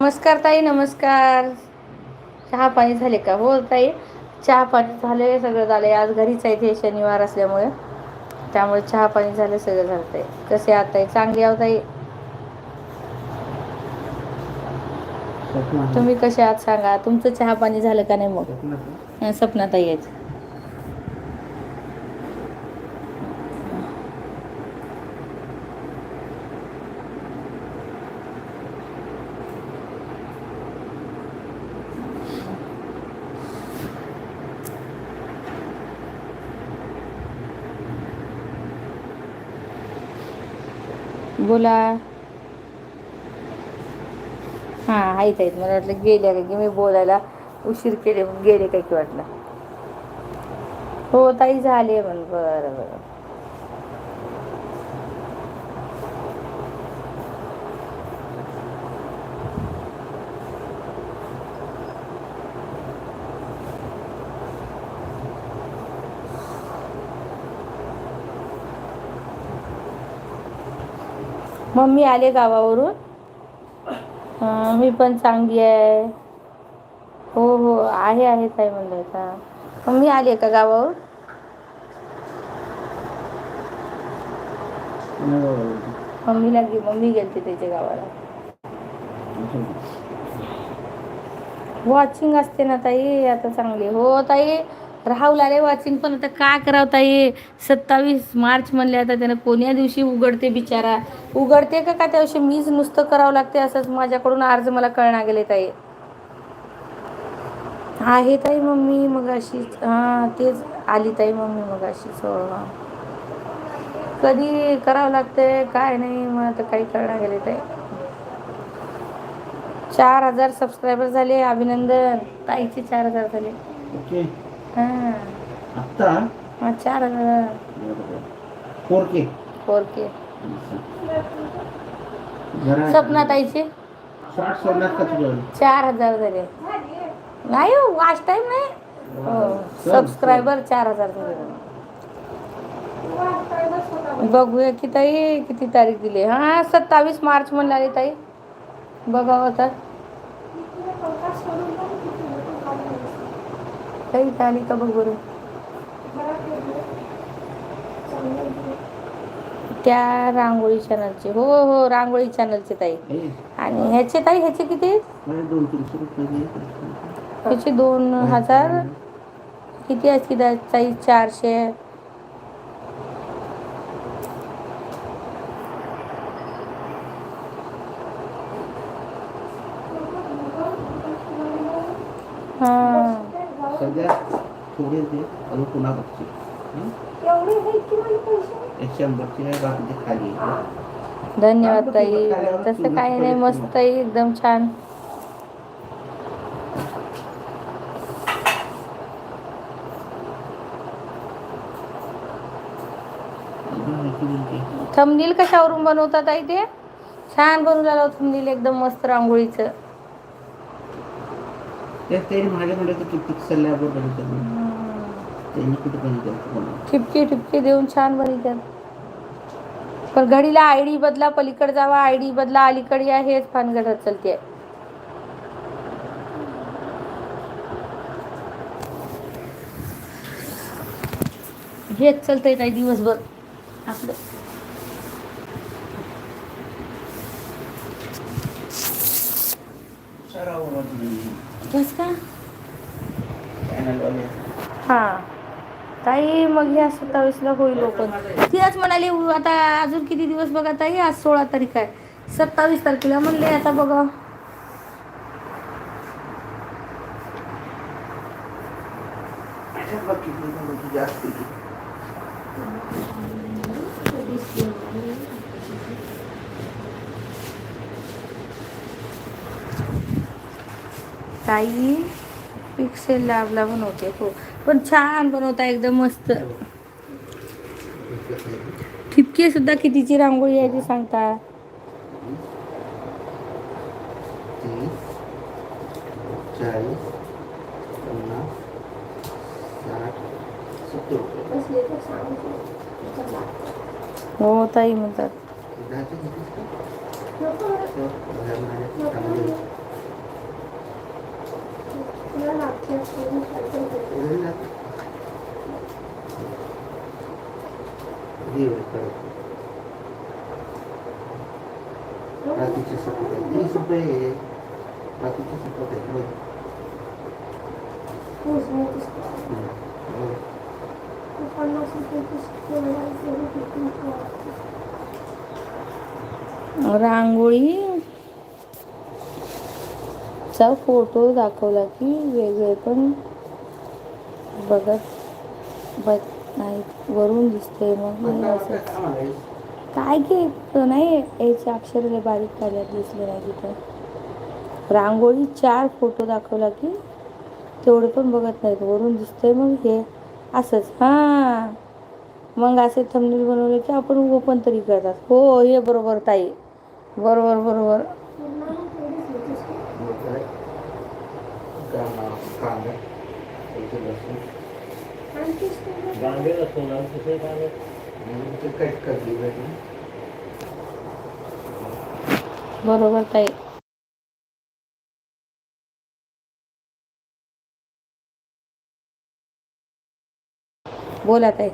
नमस्कार ताई नमस्कार. चहा पाणी झाले का? हो ताई चहा पाणी झाले सगळं झालंय. आज घरीच आहे ते शनिवार असल्यामुळे. त्यामुळे चहा पाणी झालं सगळं झालंय कसे आहात ताई? चांगली आहोत ताई? तुम्ही कसे आहात सांगा. तुमचं चहा पाणी झालं का नाही मग? सपना ताई आहेत बोला. हां आहेत आहेत. मला वाटलं गेल्या का की मी बोलायला उशीर केले गेले काय की वाटलं. हो ताई झाले म्हणून बरं बरं. मम्मी आले गावावरून. मी पण चांगली आहे. हो हो आहे आहे ताई म्हणलं का मम्मी आली का गावावरून? मम्मीला गे मम्मी गेलती त्याच्या गावाला. वॉचिंग असते ना ताई आता चांगली. हो ताई राहुल आले वॉचिंग पण आता काय करावं ताई? सत्तावीस मार्च म्हणले आता त्यानं कोण्या दिवशी उघडते बिचारा? उघडते का का त्या दिवशी मीच नुसतं करावं लागते असंच माझ्याकडून अर्ज मला कळणार गेले ताई. आहे ताई मम्मी मग अशीच हां तेच आली ताई मम्मी मग अशीच हो कधी करावं लागतंय काय नाही मग आता काही कळणार गेले ताई. चार हजार सबस्क्रायबर झाले अभिनंदन. ताईचे चार हजार झाले. ओके. आत्ता? हां चार हजार फोर के फोर के घरात सपना ताईचे शॉर्ट सोडण्यात का तुझं चार हजार झाले. नाही हो वाच टाईम नाही. सबस्क्रायबर चार हजार झाले. बघूया की ताई किती तारीख दिली? हां सत्तावीस मार्च म्हणून आली ताई. बघावं ताई आली का बघ बरं. त्या रांगोळी चॅनलचे. हो हो रांगोळी चॅनलचे ताई. आणि ह्याचे ताई ह्याचे किती. ह्याचे दोन हजार. किती आहेत किती आहेत? ताई चारशे हां सध्या थोडे दे अजून पुन्हा बघते. हं? एक शंभरची आहे बाकीचे खाली आहे. धन्यवाद ताई. तसं काही नाही मस्त ताई एकदम छान. थंबनील कशावरून बनवतात ताई ते? छान बनवलेलं थंबनील एकदम मस्त रांगोळीचं. ते ते माझ्या म्हणलं बनवतात ना. त्यांनी कुठे बनवतात बनवतात. ठिपके ठिपके देऊन छान बनवतात पण घडीला आय डी बदला पलीकडे जावा आय डी बदला अलीकडे या हेच भानगड चलते हेच चलतंय ताई दिवसभर. आपलं. बस का. हां. ताई मग ह्या सत्तावीसला होईल ओपन. तिलाच म्हणाली आता अजून किती दिवस बघा ताई? आज सोळा तारीख आहे. सत्तावीस तारखेला म्हणले आता बघा. ताई पिक्सेल लाभला बनवते हो पण छान बनवता एकदम मस्त. ठिपके सुद्धा कितीची रांगोळी आहे ती सांगता. तीस चाळीस पन्नास साठ सत्तर रुपये हो ताई म्हणतात. दहाचे घेतलीस का? तर दहा म्हणाले, चांगले. हे बघ, परत. बाकीचे सपोर्ट आहे. तीस रुपये आहे. बाकीचे सपोर्ट आहेत बघ. हम्म. बघ. रांगोळी चा फोटो दाखवला की वेगळे पण बघत बघ नाही वरून दिसतंय मग नाही असं? काय की तो नाही याचे अक्षर बारीक काढल्यात दिसले नाही तिथं. रांगोळी चार फोटो दाखवला की तेवढे पण बघत नाहीत. वरून दिसतंय मग हे असंच. हां. मग असे थंबनेल बनवले की आपण ओपन तरी करतात. हो हे बरोबर ताई. बरोबर बरोबर मग काय? कांदा कांदा त्याचे लसूण ते कट करली पाहिजे बरोबर ताई. बोला ताई.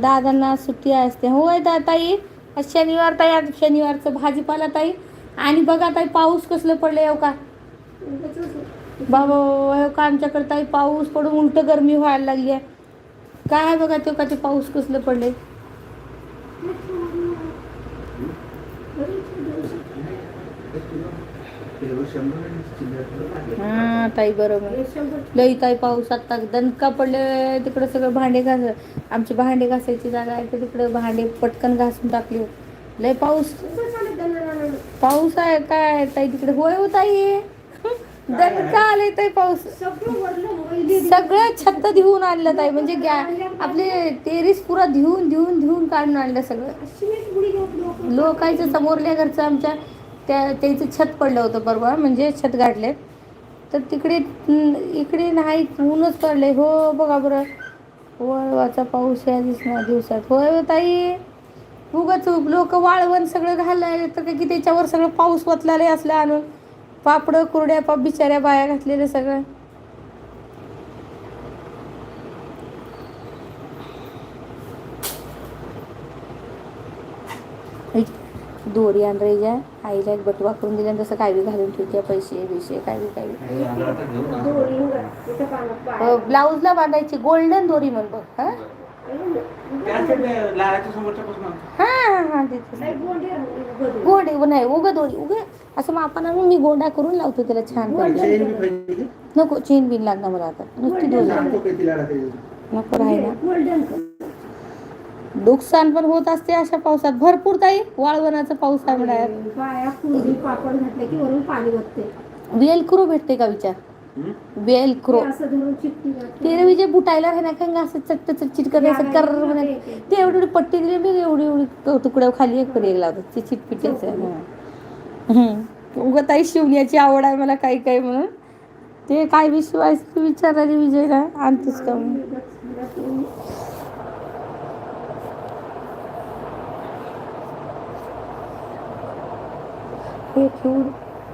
दादांना सुट्टी असते. होय दा ताई आज शनिवार ताई आज शनिवारचं भाजीपाला ताई. आणि बघा ताई पाऊस कसलं पडलं येऊ हो का? बाबा हो का आमच्याकडे ताई पाऊस पडून उलट गरमी व्हायला लागली आहे. काय बघा ते का ते पाऊस कसलं पडले किलो शंभर आणि चिल्लर लागले. हा ताई बरोबर. लई ताई पाऊस आता दणका पडले तिकडे सगळं भांडे घास आमची भांडे घासायची जागा आहे तर तिकडे भांडे पटकन घासून टाकली. लय पाऊस. पाऊस आहे काय ताई तिकडे होय हो ताई? दणका आले ताई पाऊस. सगळं छत धुवून आणलं ताई म्हणजे गॅ आपले टेरिस पुरा धुवून धुवून धुवून काढून आणलं सगळं. लोकांच्या समोरल्या घरचं आमच्या. त्या त्याचं छत पडलं होतं बरोबर म्हणजे छत गाठलेत तर तिकडे इकडे नाही ऊनच पडले हो बघा बरं. वळवाचा पाऊस या दिसणार दिवसात. होय हो, ताई. उगाच लोक वाळवण सगळं घालाय तर की त्याच्यावर सगळं पाऊस वतलाले असलं आणून? पापडं कुरड्या पाप बिचाऱ्या बाया घातलेलं सगळं. ऐक, दोरी आणरायच्या आईला एक बटवा करून दिल्या तसं काय बी घालून ठेवत्या पैसे बिशे काय हे. अ, ब्लाऊजला बांधायची गोल्डन दोरी म्हण बघ हा? हा हा हा गोडे नाही उग दोरी उग असं मापानं आणून मी गोंडा करून लावतो त्याला छान? नको चेन बिन लागणार मला आता. नुसती दोरी. नको राहिला. नुकसान पण होत असते अशा पावसात. भरपूर ताई वाळवणाचा पाऊस आहे म्हणाय पाया पुरी पापड घातले की वरून पाणी वरते वेल क्रो भेटते का विचार? हम्म? Velcro. असं धरून घातली. ते रवी जे बुटायला आहे ना का असं चट्ट चट चिटकत असं कर म्हणे ते एवढी एवढी पट्टी दिली मी एवढी एवढी तुकड्या खाली एक परी एक लावतात ते चिटपिटीचं उगत आई शिवण्याची आवड आहे मला काही काही म्हणून. ते काय बी शिवायचं विचारायला विजयला? आणतोच का म्हणून हे ठेवून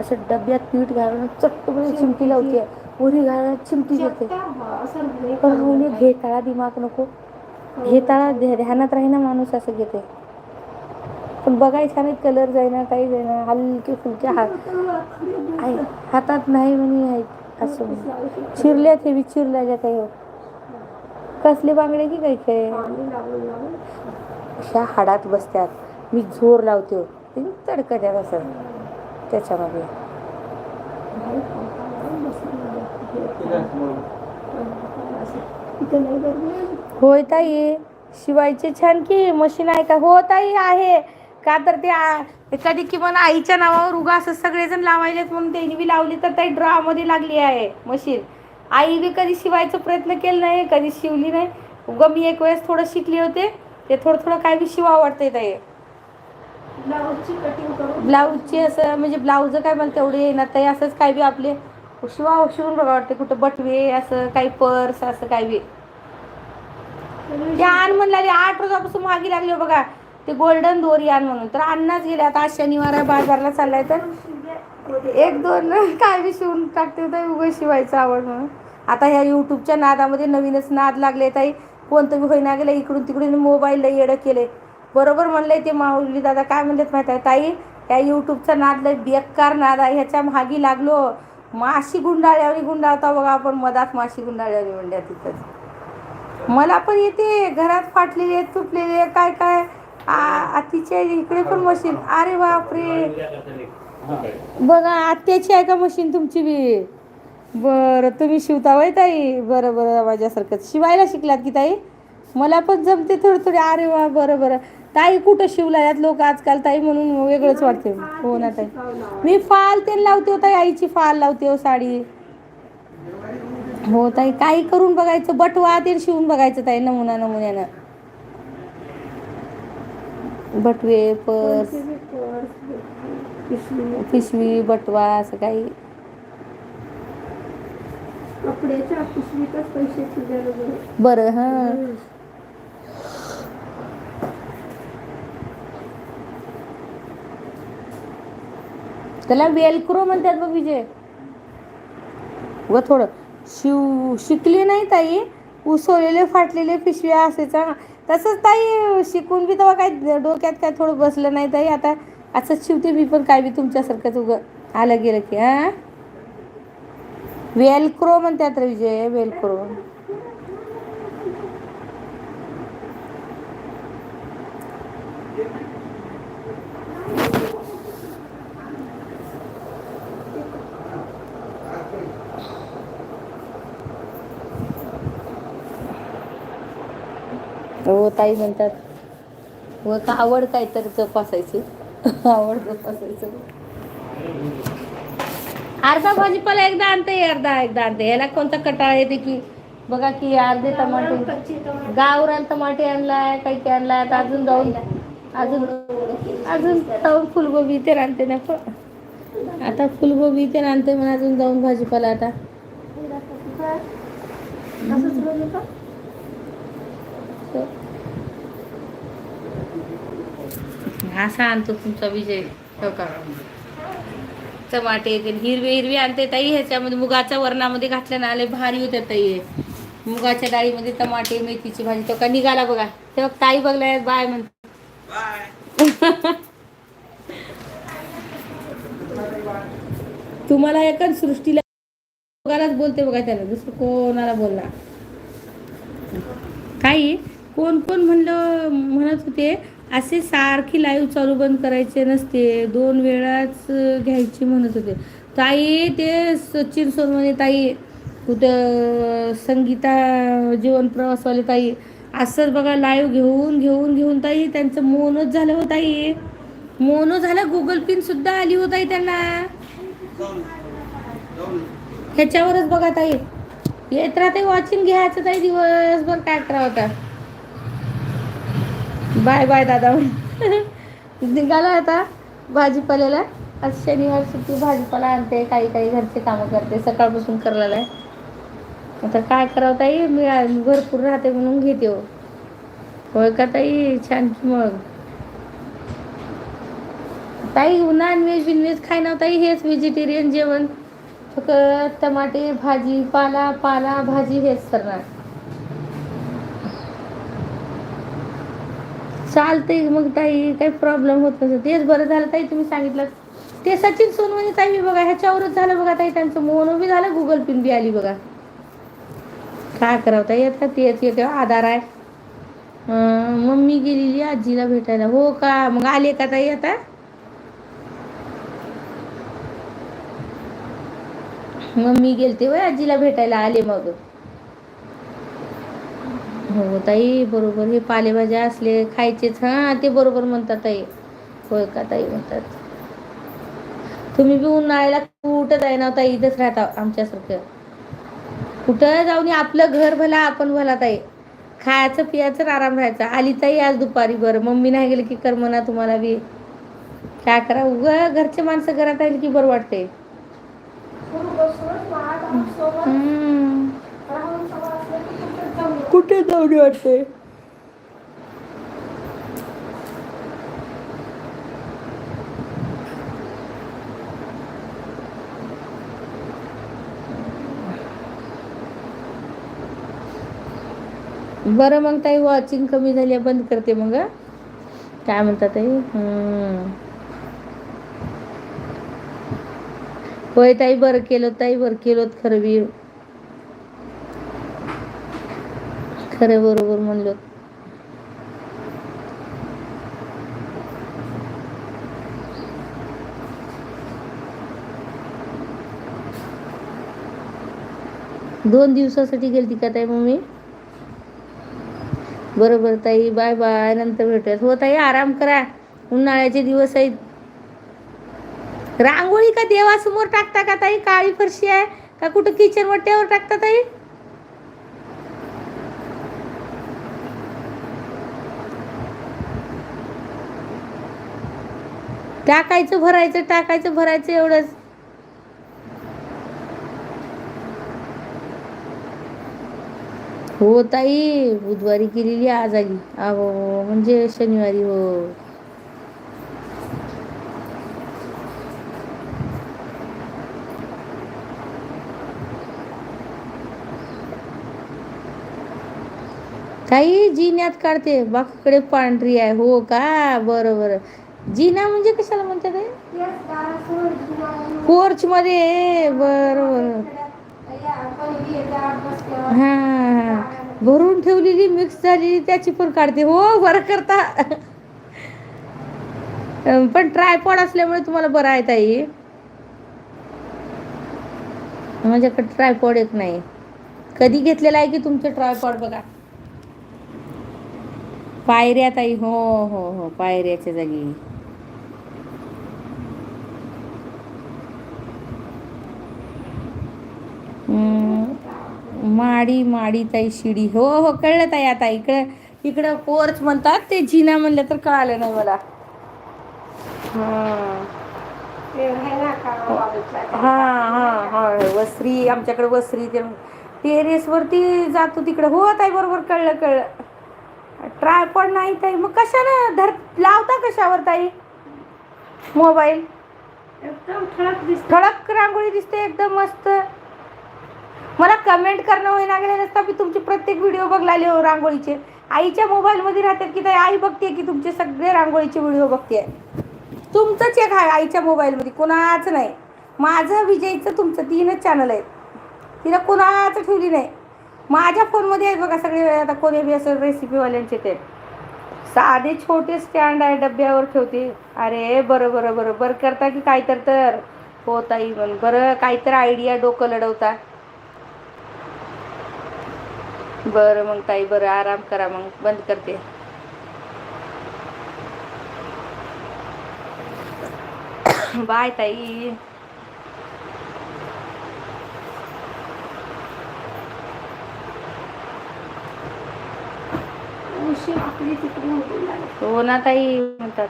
असं डब्यात पीठ घालून चट्टपणे चिमटी लावते. उरी घालून चिमटी देते. हा, हे पण म्हणजे घेताळा दिमाग नको. घेताळा ध्या- ध्यानात राहीना माणूस असं घेते. पण बघायचा नाही कलर जाईना काही जाईना हलके फुलके हात आहे. हातात नाही म्हणे आहेत असं हे बी चिरल्या काही हो. कसले बांगडे की काही काय अशा हाडात बसत्यात. मी जोर लावते हो. ते तडकत्यात असं. त्याच्यामध्ये. होय ताई शिवायचे छान की मशीन आहे का? हो ताई आहे. का तर ते एखादी किमान आईच्या नावावर उगा असं सगळेजण लावायलेत म्हणून त्यांनी बी लावली तर ताई ड्रामध्ये लागली आहे मशीन आई बी कधी शिवायचा प्रयत्न केला नाही कधी शिवली नाही. उगा मी एक वेळेस थोडं शिकले होते ते थोडं थोडं काय बी शिवा वाटतंय ताई. ब्लाऊजची कटिंग करून ब्लाऊजची असं म्हणजे ब्लाऊज काय मला तेवढे येणार ताई असंच काय बी आपले शिवा शिवून बघा वाटते कुठं बटवे असं काही पर्स असं काय बी. ते आण म्हणलं आठ रोजापासून मागे लागले बघा. ते गोल्डन दोरी आण म्हणून. तर अन्नाच गेले. आता आज शनिवार आहे बाजारला चाललाय तर. एक दोन काय बी शिवून टाकते तर उगं शिवायचं आवड म्हणून. आता ह्या यूट्यूबच्या नादामध्ये नवीनच नाद लागले ताई. कोणतं बी होईना गेलं इकडून तिकडून मोबाईलला येडं केले बरोबर म्हणलंय ते माऊली दादा. काय म्हणलेत माहीत आहे? ताई या यूट्यूबचा नाद लय बेकार नाद आहे. ह्याच्या मागी लागलो. माशी गुंडाळ्यावरी गुंडाळता बघा आपण. मधात माशी गुंडाळ्यावरी म्हणल्या तिथंच. मला पण येते. घरात फाटलेले आहेत तुटलेले आहे, काय काय? आ- आतीच्या इकडे पण मशीन. अरे बापरे. बघा आत्याची आहे का मशीन तुमची बी? बरं तुम्ही शिवता वय ताई? बरं बरं माझ्यासारखं शिवायला शिकलात की ताई? मला पण जमते थोडं थोडे. अरे वा बरं बरं. ताई कुठं शिवला? यात लोक आजकाल ताई म्हणून वेगळंच वाटते. हो ना ताई. मी फाल ते लावते हो ताई आईची फाल लावते हो साडी. हो ताई काही करून बघायचं बटवा ते शिवून बघायचं ताई नमुना नमुन्यानं. बटवे पर्स पिशवी बटवा असं काही. बरं. हां. त्याला वेलक्रो म्हणतात बघ विजय. व थोडं. शिव शिकली नाही ताई. उसवलेले फाटलेले पिशव्या असायचा तसंच ताई शिकून बी तेव्हा काय डोक्यात काय थोडं बसलं नाही ताई. आता असंच शिवते मी पण काय बी तुमच्यासारखंच उगं आलं गेलं की हां? वेलक्रो म्हणतात विजय वेलक्रो हो ताई म्हणतात व का आवड काय तर तपासायची आवड तपासायचं अर्धा भाजीपाला एकदा आणते अर्धा एकदा आणते. याला कोणता कटाळा येते की बघा की अर्धे टमाटे. गावरान टमाटे आणलाय काही काही आणलाय. आता अजून जाऊन अजून अजून जाऊन फुलगोबी ते आणते ना पण आता फुलगोबी ते आणते म्हणून अजून जाऊन भाजीपाला आता. असा आणतो तुमचा विजय. हो का? टमाटे हिरवे हिरवे आणते ताई ह्याच्यामध्ये मुगाच्या वरणामध्ये घातल्यानं आले भारी होत्या ताई. मुगाच्या डाळीमध्ये टमाटे मेथीची भाजी तो का निघाला बघा. तेव्हा ताई बघलाय बाय म्हणते तुम्हाला एकच सृष्टीला दोघांनाच बोलते बघा त्याला दुसरं कोणाला बोलला काही कोण कोण म्हणलं म्हणत होते? असे सारखी लाईव्ह चालू बंद करायचे नसते. दोन वेळाच घ्यायची म्हणत होते. ताई ते सचिन सोनवणे ताई कुठं संगीता जीवन प्रवासवाले ताई असंच बघा लाईव्ह घेऊन घेऊन घेऊन ताई त्यांचं मोनच झालं हो ताई. मोनो झालं गुगल पिन सुद्धा आली हो ताई त्यांना. ह्याच्यावरच बघा ताई. येत राहते वॉचिंग घ्यायचं ताई दिवसभर काय करा होता बाय बाय दादा निघाला आता भाजीपाल्याला. आज शनिवार सुट्टी भाजीपाला आणते काही काही घरचे कामं करते सकाळपासून करायला आहे. आता काय करावं ताई? मी भरपूर राहते म्हणून घेते हो. होय का ताई? छान की मग. ताई नॉनव्हेज विनव्हेज बिनव्हेज खाय ना ताई? हेच व्हेजिटेरियन जेवण. फक्त टमाटे भाजी पाला पाला भाजी हेच करणार. चालतंय मग ताई काही प्रॉब्लेम होत नसेल. तेच बरं झालं ताई तुम्ही सांगितलं. ते सचिन सोनवणी ताई मी बघा ह्याच्यावरच झालं बघा ताई त्यांचं मोनो बी झालं गुगल पिन बी आली बघा. काय करावं ताई आता तेच येते आधार आहे. मम्मी गेलेली आजीला भेटायला. हो का? मग आले का ताई आता? मम्मी गेलते वय आजीला भेटायला आले मग. हो ताई बरोबर. हे पालेभाज्या असले खायचेच. हां ते बरोबर म्हणतात ताई. होय का ताई? म्हणतात. तुम्ही बी उन्हाळ्याला कुठं जाईना ताई? इथंच राहता आमच्यासारखं. कुठं जाऊन आपलं घर भला आपण भला ताई. खायचं पियाचं आराम राहायचा. आली ताई आज दुपारी बरं. मम्मी नाही गेली की कर म्हणा तुम्हाला बी. काय करा? उग घरचे माणसं घरात आली की बरं वाटते कुठे जाऊन वाटते? बरं मग ताई वॉचिंग कमी झाली बंद करते मग काय म्हणतात ताई? होय ताई बरं केलं ताई बरं केलं खरं खरं बरोबर म्हणलं. दोन दिवसासाठी गेलती का ताई मम्मी? बरोबर ताई बाय बाय नंतर भेटूयात. हो ताई आराम करा. उन्हाळ्याचे दिवस आहेत. रांगोळी का देवासमोर टाकता का ताई? काळी फरशी आहे. का कुठं किचन वट्ट्यावर टाकता ताई? टाकायचं भरायचं टाकायचं भरायचं एवढंच. हो ताई बुधवारी केलेली आज आली. अहो म्हणजे शनिवारी हो. ताई जिन्यात काढते बाकीकडे पांढरी आहे. हो का? बरं बरं. जिना म्हणजे कशाला म्हणतात पोर्च मध्ये बरं बरं या, पहिली येते आठ बसल्यावर. हा. भरून ठेवलेली मिक्स झालेली त्याची पण काढते. हो बरं करता. पण ट्रायपॉड असल्यामुळे तुम्हाला बरं आहे ताई. माझ्याकडे ट्रायपॉड एक नाही. कधी घेतलेला आहे की तुमचे ट्रायपॉड बघा? पायऱ्या ताई. हो हो हो. पायऱ्याच्या जागी. माडी माडी ताई शिडी. हो हो कळलं ताई आता. इकडं इकडं पोर्च म्हणतात ते जिना म्हणलं तर कळालं नाही मला. हा. ना. हा हा हा. वस्त्री आमच्याकडे वस्त्री ते टेरेस वरती जातो तिकडे. हो ताई बरोबर कळलं कळलं. ट्रायपॉड नाही ताई. मग कशानं धर लावता कशावर ताई? मोबाईल? एकदम ठळक दिसत. ठळक रांगोळी दिसते एकदम मस्त. मला कमेंट करणं होईना गेले नसता. मी तुमचे प्रत्येक व्हिडिओ बघलाले हो रांगोळीचे. आईच्या मोबाईलमध्ये राहतात की ताई आई बघते की तुमचे सगळे रांगोळीचे व्हिडिओ बघते तुमचंच एक आहे आईच्या मोबाईलमध्ये कोणाचं नाही. माझं विजयचं तुमचं तीनच चॅनल आहेत. तिला कोणाचं ठेवली नाही. माझ्या फोनमध्ये आहेत बघा सगळे आता कोणी बी असं रेसिपीवाल्यांचे ते. साधे छोटे स्टँड आहे डब्यावर ठेवते. अरे बरं बरं बरं. बरं करता की काय तर. तर हो ताई पण बरं. काय तर आयडिया डोकं लढवता. बरं मग ताई बरं आराम करा मग बंद करते. बाय ताई. हो ना ताई म्हणतात.